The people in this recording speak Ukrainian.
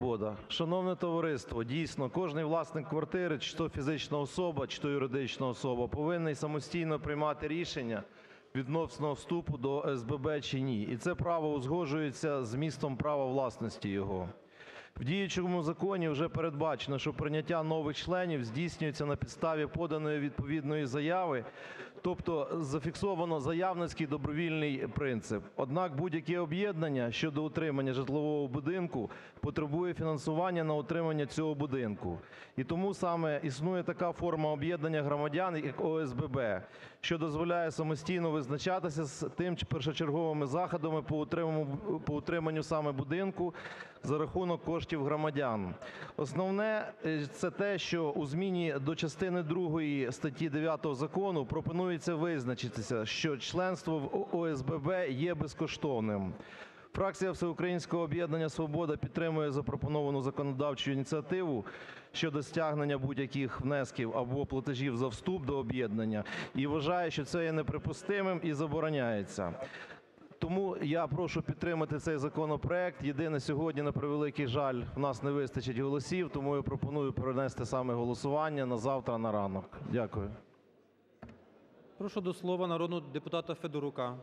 "Свобода". Шановне товариство, дійсно, кожний власник квартири, чи то фізична особа, чи то юридична особа, повинен самостійно приймати рішення відносно вступу до СББ чи ні. І це право узгоджується з змістом права власності його. В діючому законі вже передбачено, що прийняття нових членів здійснюється на підставі поданої відповідної заяви, тобто зафіксовано заявницький добровільний принцип. Однак будь-яке об'єднання щодо утримання житлового будинку потребує фінансування на утримання цього будинку. І тому саме існує така форма об'єднання громадян, як ОСББ, що дозволяє самостійно визначатися з тим першочерговими заходами по утриманню саме будинку за рахунок коштів громадян. Основне – це те, що у зміні до частини другої статті 9 закону пропонується визначитися, що членство в ОСББ є безкоштовним. Фракція Всеукраїнського об'єднання "Свобода" підтримує запропоновану законодавчу ініціативу щодо стягнення будь-яких внесків або платежів за вступ до об'єднання і вважає, що це є неприпустимим і забороняється. Тому я прошу підтримати цей законопроект. Єдине, сьогодні, на превеликий жаль, у нас не вистачить голосів, тому я пропоную перенести саме голосування на завтра на ранок. Дякую. Прошу до слова народного депутата Федорука.